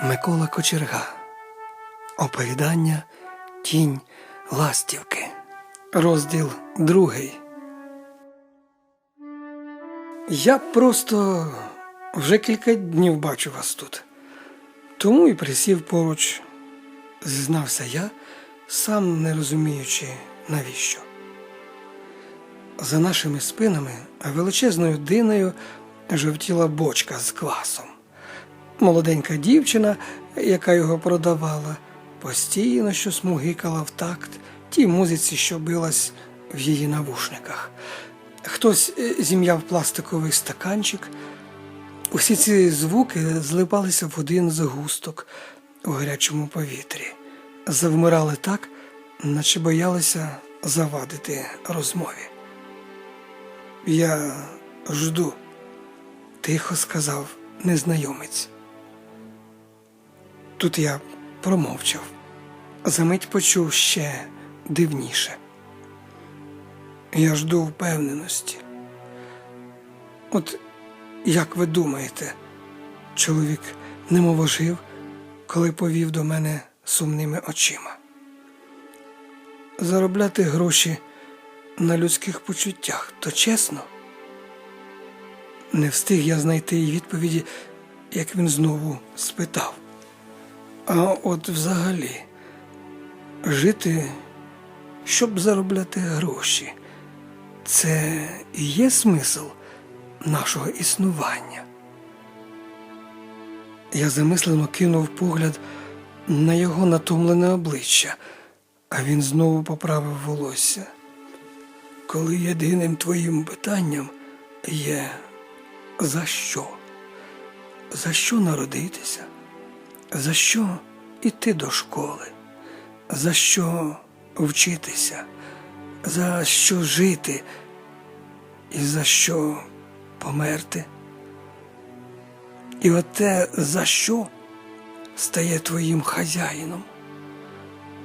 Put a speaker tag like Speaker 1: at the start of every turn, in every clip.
Speaker 1: Микола Кочерга. Оповідання Тінь ластівки. Розділ другий. Я просто вже кілька днів бачу вас тут. Тому і присів поруч, зізнався я, сам не розуміючи, навіщо. За нашими спинами величезною диною жовтіла бочка з квасом. Молоденька дівчина, яка його продавала, постійно щось мугикала в такт тій музиці, що билась в її навушниках. Хтось е, зім'яв пластиковий стаканчик. Усі ці звуки злипалися в один згусток у гарячому повітрі, завмирали так, наче боялися завадити розмові. Я жду, тихо сказав незнайомець. Тут я промовчав. Замить почув ще дивніше. Я жду впевненості. От як ви думаєте, чоловік немов ожив, коли повів до мене сумними очима. Заробляти гроші на людських почуттях то чесно? Не встиг я знайти їй відповіді, як він знову спитав. А от взагалі, жити, щоб заробляти гроші, це і є смисл нашого існування. Я замислено кинув погляд на його натомлене обличчя, а він знову поправив волосся. Коли єдиним твоїм питанням є за що? За що народитися? За що іти до школи? За що вчитися? За що жити? І за що померти? І оте за що стає твоїм хазяїном,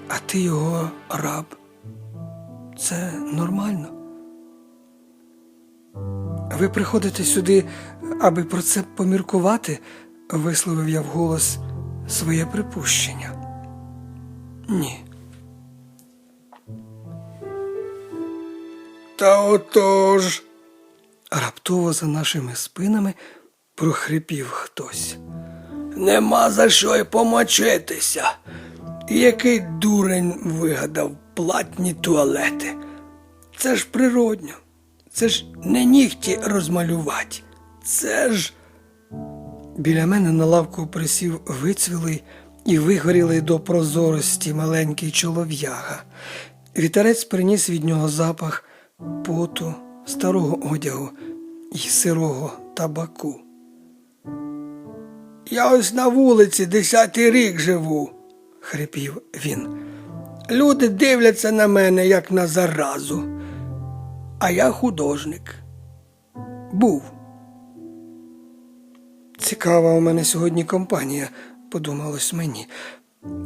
Speaker 1: а ти його раб. Це нормально. Ви приходите сюди, аби про це поміркувати, висловив я вголос своє припущення. Ні. Та отож. Раптово за нашими спинами прохрипів хтось. Нема за що й помочитися. Який дурень вигадав платні туалети. Це ж природньо. Це ж не нігті розмалювати. Це ж. Біля мене на лавку присів вицвілий і вигорілий до прозорості маленький чолов'яга. Вітерець приніс від нього запах поту, старого одягу і сирого табаку. Я ось на вулиці десятий рік живу, хрипів він. Люди дивляться на мене, як на заразу, а я художник. Був. Цікава у мене сьогодні компанія, подумалось мені.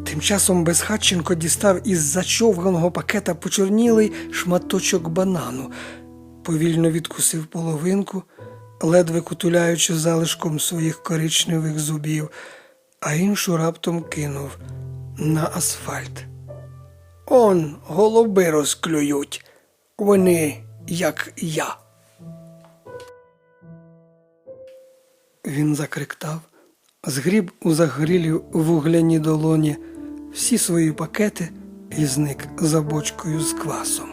Speaker 1: Тим часом Безхатченко дістав із зачовганого пакета почорнілий шматочок банану, повільно відкусив половинку, ледве кутуляючи залишком своїх коричневих зубів, а іншу раптом кинув на асфальт. Он голуби розклюють, вони як я. Він закриктав, згріб у загорілі вугляні долоні всі свої пакети і зник за бочкою з квасом.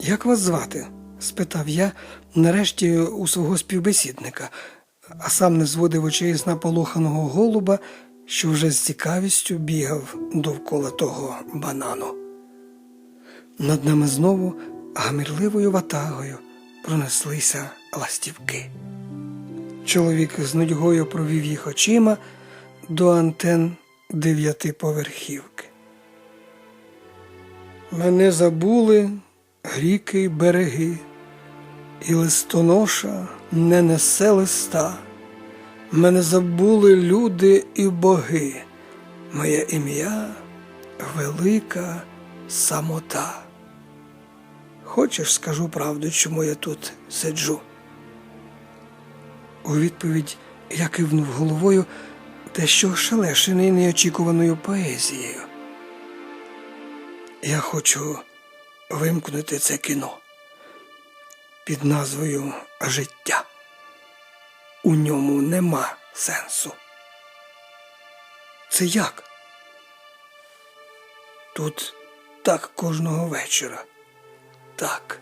Speaker 1: Як вас звати? спитав я нарешті у свого співбесідника, а сам не зводив очей з наполоханого голуба, що вже з цікавістю бігав довкола того банану. Над нами знову гамірливою ватагою пронеслися ластівки. Чоловік з нудьгою провів їх очима до антен дев'ятиповерхівки. Мене забули ріки й береги, і листоноша не несе листа. Мене забули люди і боги, моє ім'я велика самота. Хочеш, скажу правду, чому я тут сиджу? У відповідь я кивнув головою, дещо ошелешений неочікуваною поезією. Я хочу вимкнути це кіно під назвою Життя. У ньому нема сенсу. Це як? Тут так кожного вечора. Так.